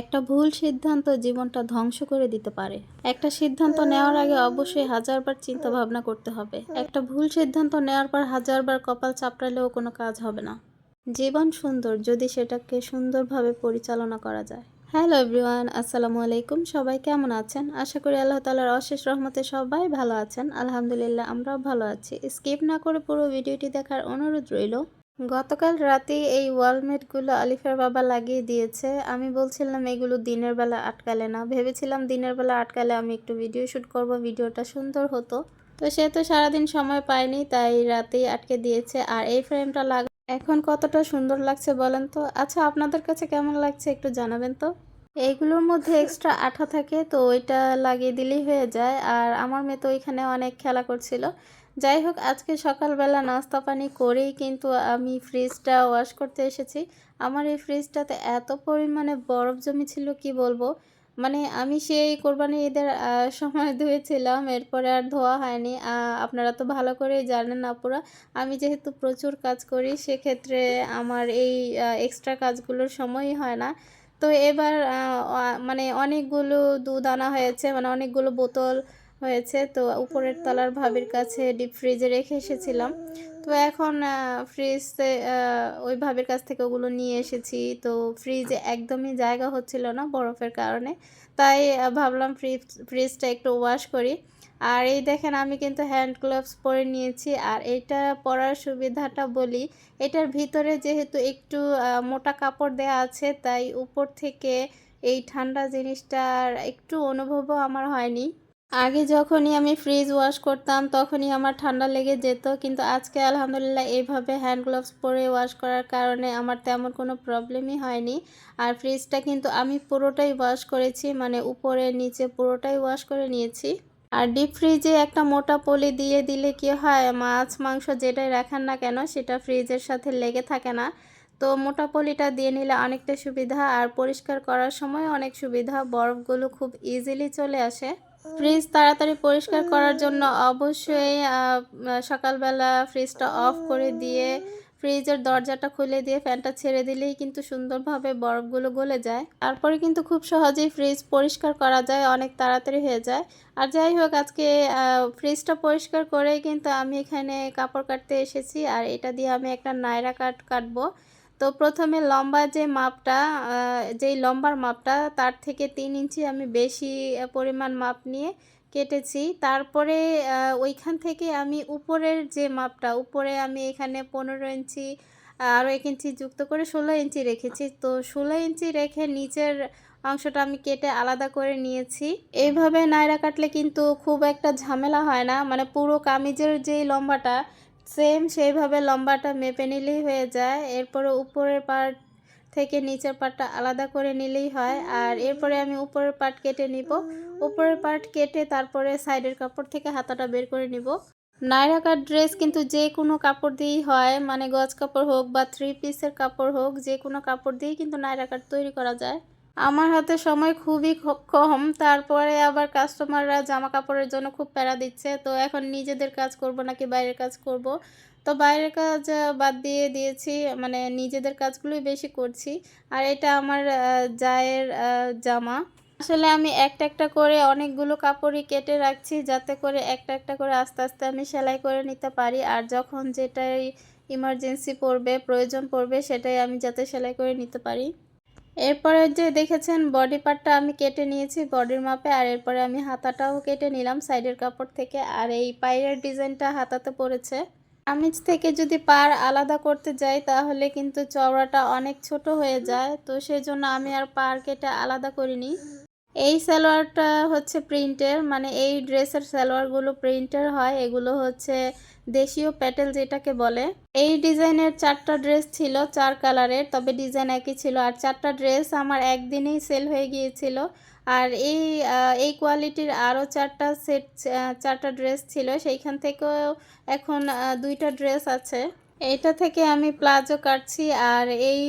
একটা ভুল সিদ্ধান্ত জীবনটা ধ্বংস করে দিতে পারে। একটা সিদ্ধান্ত নেওয়ার আগে অবশ্যই হাজারবার চিন্তা ভাবনা করতে হবে। একটা ভুল সিদ্ধান্ত নেওয়ার পর হাজারবার কপাল চাপড়ালেও কোনো কাজ হবে না। জীবন সুন্দর যদি সেটাকে সুন্দরভাবে পরিচালনা করা যায়। হ্যালো এভরিওয়ান, আসসালামু আলাইকুম। সবাই কেমন আছেন? আশা করি আল্লাহ তালার অশেষ রহমতে সবাই ভালো আছেন। আলহামদুলিল্লাহ, আমরাও ভালো আছি। স্কিপ না করে পুরো ভিডিওটি দেখার অনুরোধ রইল গতকাল রাতে এই ওয়ালমেটগুলো আলিফের বাবা লাগিয়ে দিয়েছে। আমি বলছিলাম, এগুলো দিনের বেলা আটকালে না। ভেবেছিলাম, দিনের বেলা আটকালে আমি একটু ভিডিও শ্যুট করব, ভিডিওটা সুন্দর হতো। তো সে তো সারাদিন সময় পায়নি, তাই রাতেই আটকে দিয়েছে। আর এই ফ্রেমটা লাগা, এখন কতটা সুন্দর লাগছে বলেন তো? আচ্ছা আপনাদের কাছে কেমন লাগছে একটু জানাবেন তো? এইগুলোর মধ্যে এক্সট্রা আঠা থাকে, তো ওইটা লাগিয়ে দিলেই হয়ে যায়। আর আমার মেয়ে তো ওইখানে অনেক খেলা করছিল। যাই হোক, আজকে সকালবেলা নাস্তা পানি করেই কিন্তু আমি ফ্রিজটা ওয়াশ করতে এসেছি। আমার এই ফ্রিজটাতে এত পরিমাণে বরফ জমেছিল, কি বলব? মানে আমি সেই কোরবানি ঈদের সময় ধুয়েছিলাম, এরপরে আর ধোয়া হয়নি। আপনারা তো ভালো করেই জানেন আপুরা, আমি যেহেতু প্রচুর কাজ করি, সেক্ষেত্রে আমার এই এক্সট্রা কাজগুলোর সময়ই হয় না। তো এবার মানে অনেকগুলো দুধ আনা হয়েছে মানে অনেকগুলো বোতল হয়েছে। তো উপরের তলার ভাবির কাছে ডিপ ফ্রিজে রেখে এসেছিলাম। তো এখন ফ্রিজে ওই ভাবির কাছ থেকে ওগুলো নিয়ে এসেছি। তো ফ্রিজে একদমই জায়গা হচ্ছিল না বরফের কারণে। তাই ভাবলাম ফ্রিজ ফ্রিজটা একটু ওয়াশ করি। আর এই দেখেন, আমি কিন্তু হ্যান্ড গ্লাভস পরে নিয়েছি। আর এটা পরার সুবিধাটা বলি, এটার ভিতরে যেহেতু একটু মোটা কাপড় দেয়া আছে, তাই উপর থেকে এই ঠান্ডা জিনিসটার একটু অনুভবও আমার হয়নি। আগে যখনই আমি ফ্রিজ ওয়াশ করতাম, তখনই আমার ঠান্ডা লেগে যেত। কিন্তু আজকে আলহামদুলিল্লাহ এইভাবে হ্যান্ড গ্লাভস পরে ওয়াশ করার কারণে আমার তেমন কোনো প্রবলেমই হয়নি। আর ফ্রিজটা কিন্তু আমি পুরোটাই ওয়াশ করেছি মানে উপরে, নিচে পুরোটাই ওয়াশ করে নিয়েছি। আর ডিপ ফ্রিজে একটা মোটা পলি দিয়ে দিলে কি হয়, মাছ, মাংস যেটাই রাখেন না কেন, সেটা ফ্রিজের সাথে লেগে থাকে না। তো মোটা পলিটা দিয়ে নিলে অনেকটা সুবিধা, আর পরিষ্কার করার সময় অনেক সুবিধা, বরফগুলো খুব ইজিলি চলে আসে। ফ্রিজ তাড়াতাড়ি পরিষ্কার করার জন্য অবশ্যই সকালবেলা ফ্রিজটা অফ করে দিয়ে ফ্রিজের দরজাটা খুলে দিয়ে ফ্যানটা ছেড়ে দিলেই কিন্তু সুন্দরভাবে বরফগুলো গলে যায়। তারপরে কিন্তু খুব সহজেই ফ্রিজ পরিষ্কার করা যায়, অনেক তাড়াতাড়ি হয়ে যায়। আর যাই হোক, আজকে ফ্রিজটা পরিষ্কার করেই কিন্তু আমি এখানে কাপড় কাটতে এসেছি। আর এটা দিয়ে আমি একটা নায়রা কাট, কাটবো। তো প্রথমে লম্বা যে মাপটা যেই লম্বার মাপটা, তার থেকে তিন ইঞ্চি আমি বেশি পরিমাণ মাপ নিয়ে কেটেছি। তারপরে ওইখান থেকে আমি উপরের যে মাপটা, উপরে আমি এখানে পনেরো ইঞ্চি, আরও এক ইঞ্চি যুক্ত করে ষোলো ইঞ্চি রেখেছি। তো ষোলো ইঞ্চি রেখে নিচের অংশটা আমি কেটে আলাদা করে নিয়েছি। এইভাবে নায়রা কাটলে কিন্তু খুব একটা ঝামেলা হয় না। মানে পুরো কামিজের যেই লম্বাটা সেম সেইভাবে লম্বাটা মেপে নিলেই হয়ে যায়। এরপরে উপরের পার্ট থেকে নিচের পার্টটা আলাদা করে নিলেই হয়। আর এরপরে আমি উপরের পার্ট কেটে নিব। উপরের পার্ট কেটে তারপরে সাইডের কাপড় থেকে হাতাটা বের করে নিব। নায়রা কাট ড্রেস কিন্তু যে কোনো কাপড় দিয়েই হয়। মানে গজ কাপড় হোক বা থ্রি পিসের কাপড় হোক, যে কোনো কাপড় দিয়েই কিন্তু নায়রা কাট তৈরি করা যায়। আমার হাতে সময় খুবই কম। তারপরে আবার কাস্টমাররা জামা কাপড়ের জন্য খুব প্যারা দিচ্ছে। তো এখন নিজেদের কাজ করব নাকি বাইরের কাজ করব? তো বাইরের কাজ বাদ দিয়ে দিয়েছি। মানে নিজেদের কাজগুলোই বেশি করছি। আর এটা আমার জায়ের জামা। আসলে আমি একটা একটা করে অনেকগুলো কাপড়ই কেটে রাখছি যাতে করে একটা একটা করে আস্তে আস্তে আমি সেলাই করে নিতে পারি। আর যখন যেটাই ইমার্জেন্সি পড়বে, প্রয়োজন পড়বে, সেটাই আমি যাতে সেলাই করে নিতে পারি। এরপরে যে দেখেছেন বডি পার্টটা আমি কেটে নিয়েছি বডির মাপে, আর এরপরে আমি হাতাটাও কেটে নিলাম সাইডের কাপড় থেকে, আর এই পায়ের ডিজাইনটা হাতাতে পড়েছে। কামিজ থেকে যদি পার আলাদা করতে যাই, তাহলে কিন্তু চওড়াটা অনেক ছোট হয়ে যায়, তো সেই জন্য আমি আর পার কেটে আলাদা করিনি। এই সালোয়ারটা হচ্ছে প্রিন্টের মানে এই ড্রেসের সালোয়ারগুলো প্রিন্টের হয়, এগুলো হচ্ছে দেশীয় প্যাটেল যেটাকে বলে। এই ডিজাইনের চারটা ড্রেস ছিল চার কালারের, তবে ডিজাইন একই ছিল। আর চারটা ড্রেস আমার একদিনেই সেল হয়ে গিয়েছিল। আর এই এই কোয়ালিটির আরও চারটা সেট চারটা ড্রেস ছিল। সেইখান থেকেও এখন দুইটা ড্রেস আছে। এইটা থেকে আমি প্লাজো কাটছি আর এই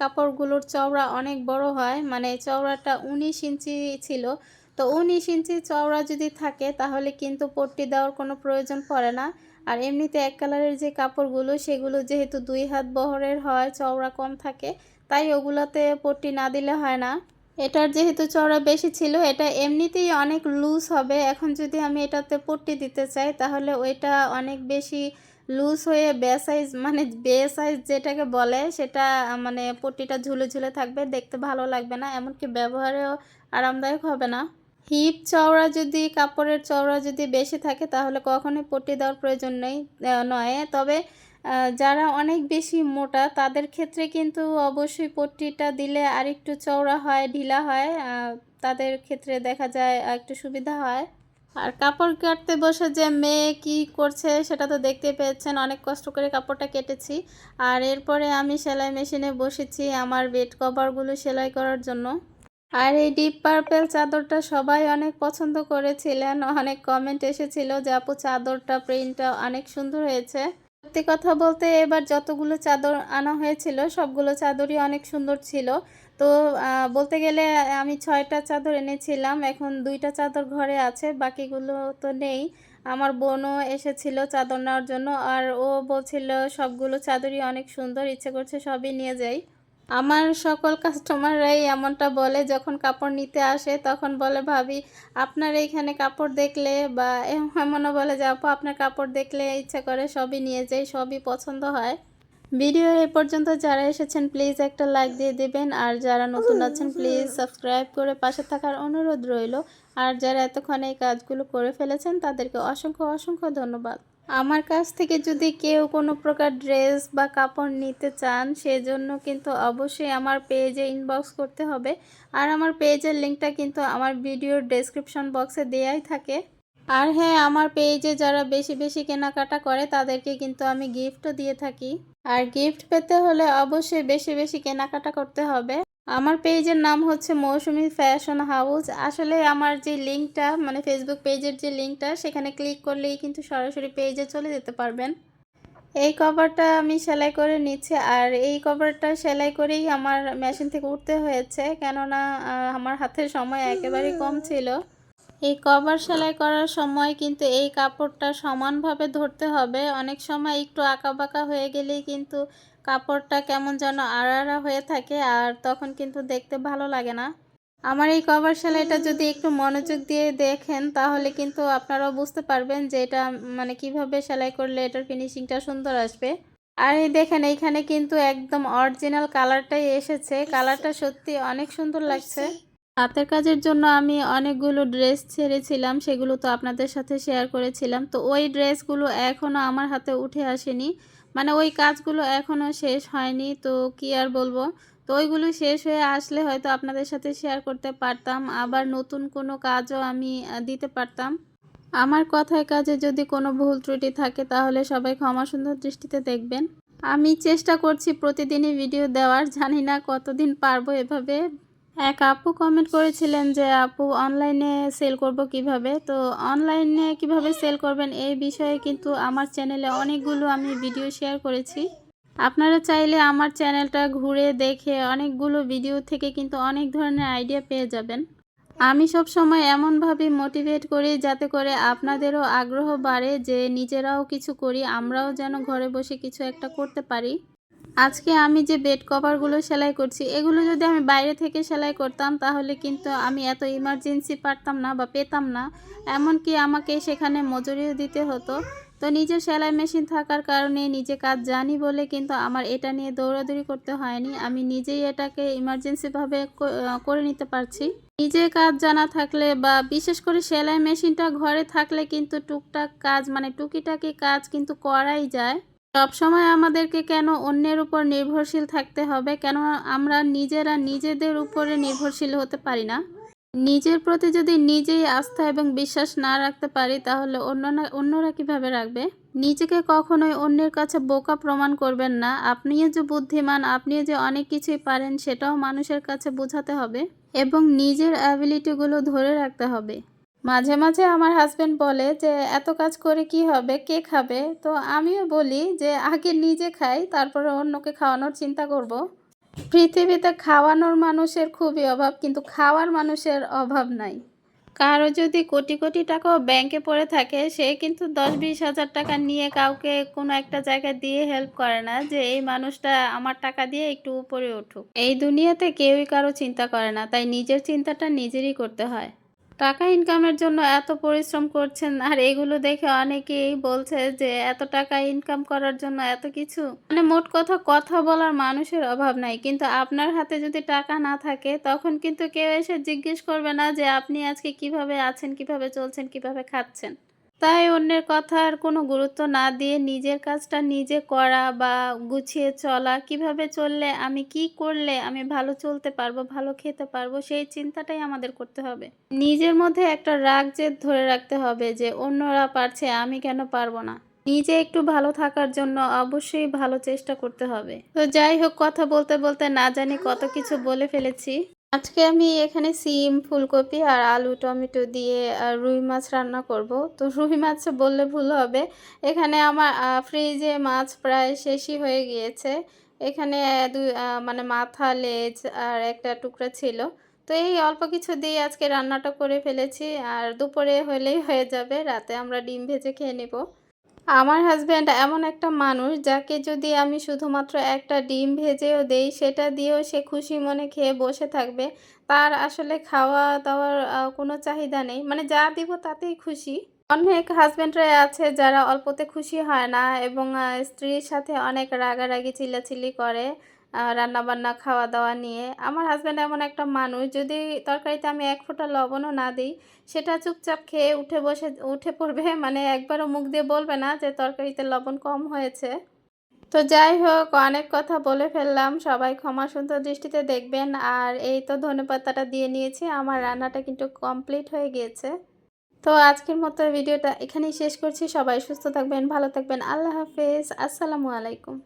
কাপড়গুলোর চওড়া অনেক বড় হয়। মানে চওড়াটা উনিশ ইঞ্চি ছিল। তো উনিশ ইঞ্চি চওড়া যদি থাকে তাহলে কিন্তু পট্টি দেওয়ার কোনো প্রয়োজন পড়ে না। আর এমনিতে এক কালারের যে কাপড়গুলো, সেগুলো যেহেতু দুই হাত বহরের হয়, চওড়া কম থাকে, তাই ওগুলোতে পট্টি না দিলে হয় না। এটার যেহেতু চওড়া বেশি ছিল, এটা এমনিতেই অনেক লুজ হবে। এখন যদি আমি এটাতে পট্টি দিতে চাই, তাহলে ওইটা অনেক বেশি লুজ হয়ে বে সাইজ মানে বে সাইজ যেটাকে বলে, সেটা মানে পট্টিটা ঝুলে ঝুলে থাকবে, দেখতে ভালো লাগবে না, এমনকি ব্যবহারেও আরামদায়ক হবে না। হিপ চওড়া যদি, কাপড়ের চওড়া যদি বেশি থাকে, তাহলে কখনোই পট্টি দেওয়ার প্রয়োজন নেই নয়। তবে যারা অনেক বেশি মোটা, তাদের ক্ষেত্রে কিন্তু অবশ্যই পট্টিটা দিলে আরেকটু চওড়া হয়, ঢিলা হয় তাদের ক্ষেত্রে দেখা যায় একটু সুবিধা হয়। আর কাপড় কাটতে বসে যে মেয়ে কি করছে সেটা তো দেখতে পেয়েছেন, অনেক কষ্ট করে কাপড়টা কেটেছি। আর এরপরে আমি সেলাই মেশিনে বসেছি আমার বেড কভারগুলো সেলাই করার জন্য। আর এই ডিপ পার্পেল চাদরটা সবাই অনেক পছন্দ করেছিলেন, অনেক কমেন্ট এসেছিল যে, আপু, চাদরটা প্রিন্টটা অনেক সুন্দর হয়েছে। সত্যি কথা বলতে এবার যতগুলো চাদর আনা হয়েছিল, সবগুলো চাদরই অনেক সুন্দর ছিল। তো বলতে গেলে আমি ছয়টা চাদর এনেছিলাম, এখন দুইটা চাদর ঘরে আছে, বাকিগুলো তো নেই। আমার বোনও এসেছিল চাদর নেওয়ার জন্য, আর ও বলছিল সবগুলো চাদরই অনেক সুন্দর, ইচ্ছে করছে সবই নিয়ে যাই। আমার সকল কাস্টমাররাই এমনটা বলে, যখন কাপড় নিতে আসে তখন বলে, ভাবি, আপনার এইখানে কাপড় দেখলে বা এমনও বলে যে, আপু, আপনার কাপড় দেখলে ইচ্ছা করে সবই নিয়ে যাই, সবই পছন্দ হয়। ভিডিও এ পর্যন্ত যারা এসেছেন প্লিজ একটা লাইক দিয়ে দেবেন। আর যারা নতুন আছেন প্লিজ সাবস্ক্রাইব করে পাশে থাকার অনুরোধ রইল। আর যারা এতক্ষণ এই কাজগুলো করে ফেলেছেন, তাদেরকে অসংখ্য অসংখ্য ধন্যবাদ। আমার কাছ থেকে যদি কেউ কোনো প্রকার ড্রেস বা কাপড় নিতে চান, সেজন্য কিন্তু অবশ্যই আমার পেজে ইনবক্স করতে হবে। আর আমার পেজের লিঙ্কটা কিন্তু আমার ভিডিওর ডেসক্রিপশন বক্সে দেয়াই থাকে। আর হ্যাঁ আমার পেজে যারা বেশি বেশি কেনাকাটা করে, তাদেরকে কিন্তু আমি গিফটও দিয়ে থাকি। আর গিফট পেতে হলে অবশ্যই বেশি বেশি কেনাকাটা করতে হবে। আমার পেজের নাম হচ্ছে মৌসুমি ফ্যাশন হাউস আসলে আমার যে লিঙ্কটা মানে ফেসবুক পেজের যে লিঙ্কটা সেখানে ক্লিক করলেই কিন্তু সরাসরি পেজে চলে যেতে পারবেন। এই কভারটা আমি সেলাই করে নিচ্ছি, আর এই কভারটা সেলাই করেই আমার মেশিন থেকে উঠতে হয়েছে, কেননা আমার হাতের সময় একেবারেই কম ছিল। এই কভার সেলাই করার সময় কিন্তু এই কাপড়টা সমানভাবে ধরতে হবে। অনেক সময় একটু আঁকা বাঁকা হয়ে গেলেই কিন্তু কাপড়টা কেমন যেন আড়াআড়া হয়ে থাকে আর তখন কিন্তু দেখতে ভালো লাগে না। আমার এই কভার সেলাইটা যদি একটু মনোযোগ দিয়ে দেখেন, তাহলে কিন্তু আপনারাও বুঝতে পারবেন যে এটা মানে কীভাবে সেলাই করলে এটার ফিনিশিংটা সুন্দর আসবে। আর এই দেখেন, এইখানে কিন্তু একদম অরিজিনাল কালারটাই এসেছে। কালারটা সত্যি অনেক সুন্দর লাগছে। হাতের কাজের জন্য আমি অনেকগুলো ড্রেস ছেড়েছিলাম, সেগুলো তো আপনাদের সাথে শেয়ার করেছিলাম। তো ওই ড্রেসগুলো এখনও আমার হাতে উঠে আসেনি। মানে ওই কাজগুলো এখনও শেষ হয়নি, তো কি আর বলব? তো ওইগুলো শেষ হয়ে আসলে হয়তো আপনাদের সাথে শেয়ার করতে পারতাম, আবার নতুন কোনো কাজও আমি দিতে পারতাম। আমার কথায় কাজে যদি কোনো ভুল ত্রুটি থাকে তাহলে সবাই ক্ষমা সুন্দর দৃষ্টিতে দেখবেন। আমি চেষ্টা করছি প্রতিদিনই ভিডিও দেওয়ার, জানি না কতদিন পারব এভাবে এক আপু কমেন্ট করেছিলেন যে, আপু অনলাইনে সেল করব কীভাবে? তো অনলাইনে কীভাবে সেল করবেন এই বিষয়ে কিন্তু আমার চ্যানেলে অনেকগুলো আমি ভিডিও শেয়ার করেছি। আপনারা চাইলে আমার চ্যানেলটা ঘুরে দেখে অনেকগুলো ভিডিও থেকে কিন্তু অনেক ধরনের আইডিয়া পেয়ে যাবেন। আমি সব সময় এমনভাবে মোটিভেট করি যাতে করে আপনাদেরও আগ্রহ বাড়ে যে নিজেরাও কিছু করি, আমরাও যেন ঘরে বসে কিছু একটা করতে পারি। আজকে আমি যে বেড কভারগুলো সেলাই করছি, এগুলো যদি আমি বাইরে থেকে সেলাই করতাম, তাহলে কিন্তু আমি এত ইমার্জেন্সি পারতাম না বা পেতাম না। এমনকি আমাকে সেখানে মজুরিও দিতে হতো। তো নিজে সেলাই মেশিন থাকার কারণে নিজে কাজ জানি বলে কিন্তু আমার এটা নিয়ে দৌড়াদৌড়ি করতে হয়নি। আমি নিজেই এটাকে ইমার্জেন্সিভাবে করে নিতে পারছি। নিজে কাজ জানা থাকলে বা বিশেষ করে সেলাই মেশিনটা ঘরে থাকলে কিন্তু টুকটাক কাজ মানে টুকিটাকি কাজ কিন্তু করাই যায়। সব সময় আমাদেরকে কেন অন্যের উপর নির্ভরশীল থাকতে হবে? কেন আমরা নিজেরা নিজেদের উপরে নির্ভরশীল হতে পারি না? নিজের প্রতি যদি নিজেই আস্থা এবং বিশ্বাস না রাখতে পারি, তাহলে অন্যরা অন্যরা কীভাবে রাখবে? নিজেকে কখনোই অন্যের কাছে বোকা প্রমাণ করবেন না। আপনিও যে বুদ্ধিমান, আপনিও যে অনেক কিছুই পারেন, সেটাও মানুষের কাছে বোঝাতে হবে এবং নিজের অ্যাবিলিটিগুলো ধরে রাখতে হবে। মাঝে মাঝে আমার হাজব্যান্ড বলে যে, এত কাজ করে কি হবে? কে খাবে? তো আমিও বলি যে, আগে নিজে খাই, তারপরে অন্যকে খাওয়ানোর চিন্তা করব। পৃথিবীতে খাওয়ানোর মানুষের খুবই অভাব, কিন্তু খাওয়ার মানুষের অভাব নাই। কারও যদি কোটি কোটি টাকাও ব্যাংকে পড়ে থাকে, সে কিন্তু দশ বিশ হাজার টাকা নিয়ে কাউকে কোনো একটা জায়গায় দিয়ে হেল্প করে না যে, এই মানুষটা আমার টাকা দিয়ে একটু উপরে উঠুক। এই দুনিয়াতে কেউই কারও চিন্তা করে না, তাই নিজের চিন্তাটা নিজেরই করতে হয়। টাকা ইনকামের জন্য এত পরিশ্রম করছেন, আর এগুলো দেখে অনেকেই বলছে যে এত টাকা ইনকাম করার জন্য এত কিছু। মানে মোট কথা কথা বলার মানুষের অভাব নাই। কিন্তু আপনার হাতে যদি টাকা না থাকে, তখন কিন্তু কেউ এসে জিজ্ঞেস করবে না যে আপনি আজকে কীভাবে আছেন, কীভাবে চলছেন, কীভাবে খাচ্ছেন। তাই অন্যের কথার কোনো গুরুত্ব না দিয়ে নিজের কাজটা নিজে করা বা গুছিয়ে চলা, কীভাবে চললে, আমি কি করলে আমি ভালো চলতে পারব, ভালো খেতে পারব, সেই চিন্তাটাই আমাদের করতে হবে। নিজের মধ্যে একটা রাগ জেদ ধরে রাখতে হবে যে অন্যরা পারছে, আমি কেন পারব না? নিজে একটু ভালো থাকার জন্য অবশ্যই ভালো চেষ্টা করতে হবে। তো যাই হোক, কথা বলতে বলতে না জানি কত কিছু বলে ফেলেছি। আজকে আমি এখানে সিম, ফুলকপি আর আলু, টমেটো দিয়ে রুই মাছ রান্না করব। তো রুই মাছ বললে ভুল হবে। এখানে আমার ফ্রিজে মাছ প্রায় শেষই হয়ে গিয়েছে। এখানে দুই মানে মাথা, লেজ আর একটা টুকরা ছিল। তো এই অল্প কিছু দিয়ে আজকে রান্নাটা করে ফেলেছি। আর দুপুরে হলেই হয়ে যাবে। রাতে আমরা ডিম ভেজে খেয়ে নেব। আমার হাজব্যান্ড এমন একটা মানুষ যাকে যদি আমি শুধুমাত্র একটা ডিম ভেজেও দেই, সেটা দিয়েও সে খুশি মনে খেয়ে বসে থাকবে। তার আসলে খাওয়া দাওয়ার কোনো চাহিদা নেই। মানে যা দিব তাতেই খুশি। অনেক হাজব্যান্ডরা আছে যারা অল্পতে খুশি হয় না এবং স্ত্রীর সাথে অনেক রাগারাগি, চিল্লাচিল্লি করে। রান্না বান্না খাওয়া দাওয়া নিয়ে। আমার হাজব্যান্ড এমন একটা মানুষ, যদি তরকারিতে আমি এক ফোঁটা লবণও না দিই, সেটা চুপচাপ খেয়ে উঠে বসে, উঠে পড়বে। মানে একবারও মুখ দিয়ে বলবে না যে তরকারিতে লবণ কম হয়েছে। তো যাই হোক, অনেক কথা বলে ফেললাম। সবাই ক্ষমা সুন্দর দৃষ্টিতে দেখবেন। আর এই তো ধনেপাতাটা দিয়ে নিয়েছি। আমার রান্নাটা কিন্তু কমপ্লিট হয়ে গিয়েছে। তো আজকের মতো ভিডিওটা এখানেই শেষ করছি। সবাই সুস্থ থাকবেন, ভালো থাকবেন। আল্লাহ হাফেজ। আসসালামু আলাইকুম।